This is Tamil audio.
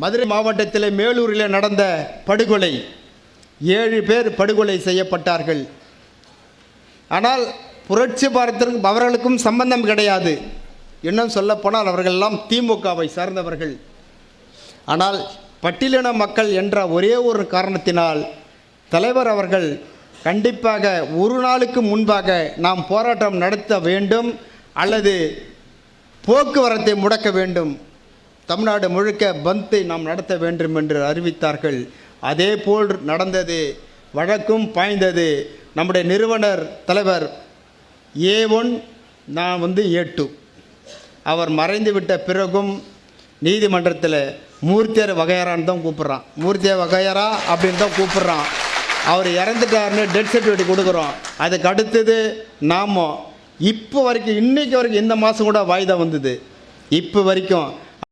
மதுரை மாவட்டத்தில் மேலூரில் நடந்த படுகொலை ஏழு பேர் படுகொலை செய்யப்பட்டார்கள். ஆனால் புரட்சி பாரத்திற்கும் அவர்களுக்கும் சம்பந்தம் கிடையாது. இன்னும் சொல்லப்போனால் அவர்களெல்லாம் திமுகவை சார்ந்தவர்கள். ஆனால் பட்டியலின மக்கள் என்ற ஒரே ஒரு காரணத்தினால் தலைவர் அவர்கள் கண்டிப்பாக ஒரு நாளுக்கு முன்பாக நாம் போராட்டம் நடத்த வேண்டும் அல்லது போக்குவரத்தை முடக்க வேண்டும். தமிழ்நாடு முழுக்க பந்தை நாம் நடத்த வேண்டும் என்று அறிவித்தார்கள். அதே போல் நடந்தது வழக்கும் பாய்ந்தது. நம்முடைய நிறுவனர் தலைவர் ஏ ஒன் நான் வந்து ஏ டூ. அவர் மறைந்து விட்ட பிறகும் நீதிமன்றத்தில் மூர்த்தியர் வகையறான்னு தான் கூப்பிட்றான். மூர்த்தியர் வகையரா அப்படின்னு தான் கூப்பிட்றான். அவர் இறந்துட்டாருன்னு டெத் சர்டிஃபிகேட் கொடுக்குறோம். அதுக்கு அடுத்தது நாம. இப்போ வரைக்கும் இன்றைக்கு வரைக்கும் இந்த மாதம் கூட வாய்தா வந்தது. இப்போ வரைக்கும்